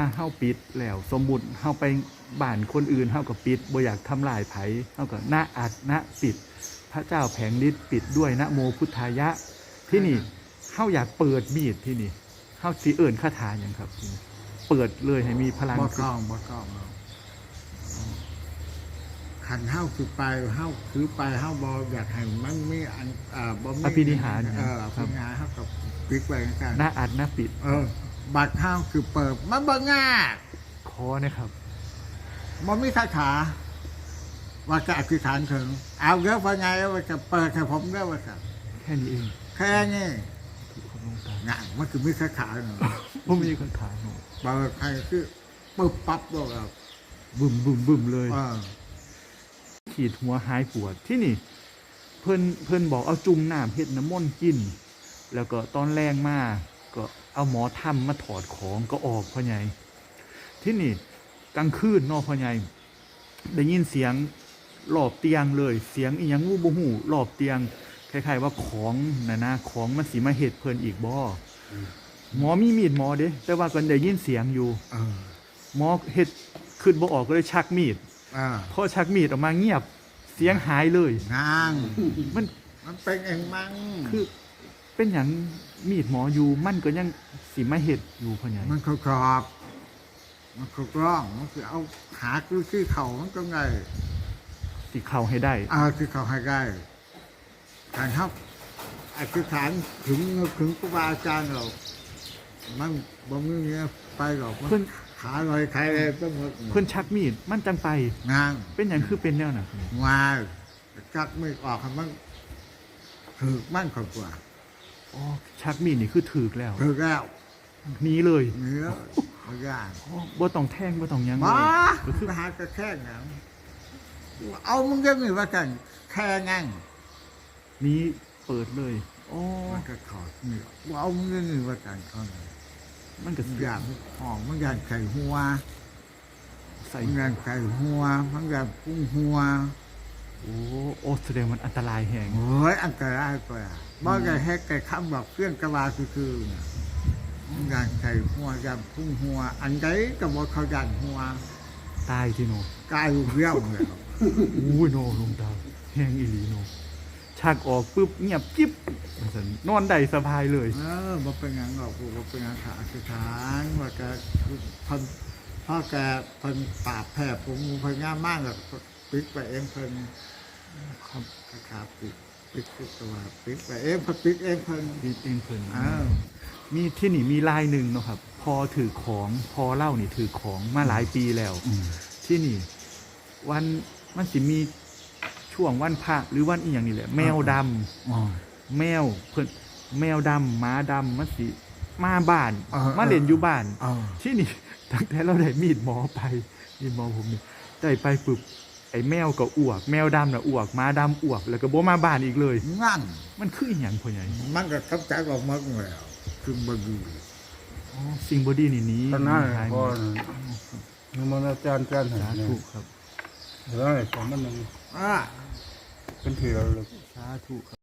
ถ้าเฮาปิดแล้วสมมุติเฮาไปบ้านคนอื่นเฮาก็ปิดบ่อยากทำลายไผเฮาก็ณอัดณปิด พระเจ้าแผงฤทธิ์ปิดด้วยนะโมพุทธายะ ที่นี่เฮาอยากเปิดมีดที่นี่เฮาสิเอิ้นคาถาหยังครับที่นี่เปิดเลยให้มีพลังบ่ขึ้นต้องบ่ต้องขันเฮาคือไปเฮาคือไปเฮาบ่อยากให้มันมีอันอ่าบ่มีอภินิหารเอออภินิหารเฮาก็ปิดไว้กันณอัดณปิด เออ บัตรเฮาคือเปิดมันบ่ง่ายขอนะครับบ่มีคาถาว่าจะอธิษฐานถึง เอาเด้อว่าไงว่าจะเปิดให้ผมเด้อว่าจะแค่นี้เอง แค่นี้ขอบคุณครับงานมันคือมีคาถาเนาะผมมีคาถาหนูเปิดให้คือปึ๊บปั๊บโลกครับบึมบึมบึมเลยเออขีดหัวหายปวดที่นี่ เพิ่นเพิ่นบอกเอาจุ่มน้ำเฮ็ดน้ำมนต์กิน แล้วก็ตอนแรงมาก็ เอาหมอทำมาถอดของก็ออกพ่อใหญ่ที่นี่กลางคืนเนอพ่อใหญ่ได้ยินเสียงหลอบเตียงเลย เสียงอีหยังงูบ่หูหลอบเตียงคล้ายๆว่าของนะนะของมันสิมาเฮ็ดเพิ่นอีกบ่หมอมีมีดหมอเด้แต่ว่าก็ได้ยินเสียงอยู่เออหมอเฮ็ดขึ้นบ่ออกก็เลยชักมีดเออพอชักมีดออกมาเงียบ เสียงหายเลยนางมันมันเป็นเองมั้งคือ เป็นอย่างมีดหมออยู่มันก็ยังสิมาเห็ดอยู่พ่อใหญ่มันเขากรอบ มันเขากร้องมันคือเอาหาคือที่เขามันก็ไงสิเข้าให้ได้เอาที่เขาให้ได้ทางครับอธิษฐานถึงถึงครูบาอาจารย์เรามันบ่มีเงี้ยไปหรอกมันเพิ่นขาลอยใครเลยต้องหมดเพิ่นชักมีดมันจังไปนางเป็นอย่างคือเป็นแนวน่ะ มาจักไม่ออกให้มันถือมั่นกว่า อ๋อชักมีดนี่คือถือกแล้วถือแล้วหนี้เลยเนื้อไม่ยากอ๋อบ่ต้องแท่งบ่ต้องหยังเลมายก็คือไปหากระแค่งนเอามึงจะมีว่ากันแค่งั้งนี้เปิดเลยอ๋อมันก็ขอดนี่เอามึงจะมีว่ากันเขาน่ะมันก็มันสิอยากห้องมันอยากใส่หัวใส่มันอยากใส่หัวมันอยากพุ่งหัว โอ้โอ้แสดงมันอันตรายแฮงโอ้ยอันตรายกว่าบ่อยากให้ไก่คำบอกเพื่อนกระบาคือๆน่ะมันอยากใส่หัวอยากพุ่งหัว อันใดก็บอกเขาอยากหัวตายที่โนกายอยู่เรี่ยวเลยอุ้ยโนลงดาวแฮงอีหลีโนชักออกปุ๊บเงียบกิ๊บว่าซั่นนอนได้สบายเลย เออบ่เป็นหยังหรอกกูบ่เป็นหยังขาอธิษฐานว่าแกเพิ่นพ่อแกเพิ่นปราบแพ้ผมเพิ่นงามมากหรอก ปิดไปเองเพิ่นครับขาปิดปิดปิดตัวปิดไปเองเพิ่นปิดเองเพิ่นปิดเองเพิ่นอ้าวมีที่นี่มีลายหนึ่งเนาะครับ พอถือของพอเล่านี่ถือของมาหลายปีแล้วที่นี่ วันมันสิมีช่วงวันพระหรือวันอีหยังนี่แหละ แมวดำอ๋อแมวเพิ่นแมวดำหมาดำมันสิมาบ้านเออมาเล่นอยู่บ้านอ๋อที่นี่ตั้งแต่เราได้มีดหมอไปมีดหมอผมนี่ได้ไปปึบ ไอ้แมวก็อ้วก แมวดำน่ะอ้วกหมาดำอ้วก แล้วก็บ่มาบ้านอีกเลย งั้นมันคืออีหยังพ่อใหญ่มันก็ทับใจออกมาแล้วคือบ่ดีอ๋อสิ่งบอดี้นี่หนี้ตอนนั้นหายพหมอดนมันอาจารย์อาจารย์สาเห็นธุครับแล้วไอ้ของมันมันอ่าเป็นเถื่อนเลย สาธุครับ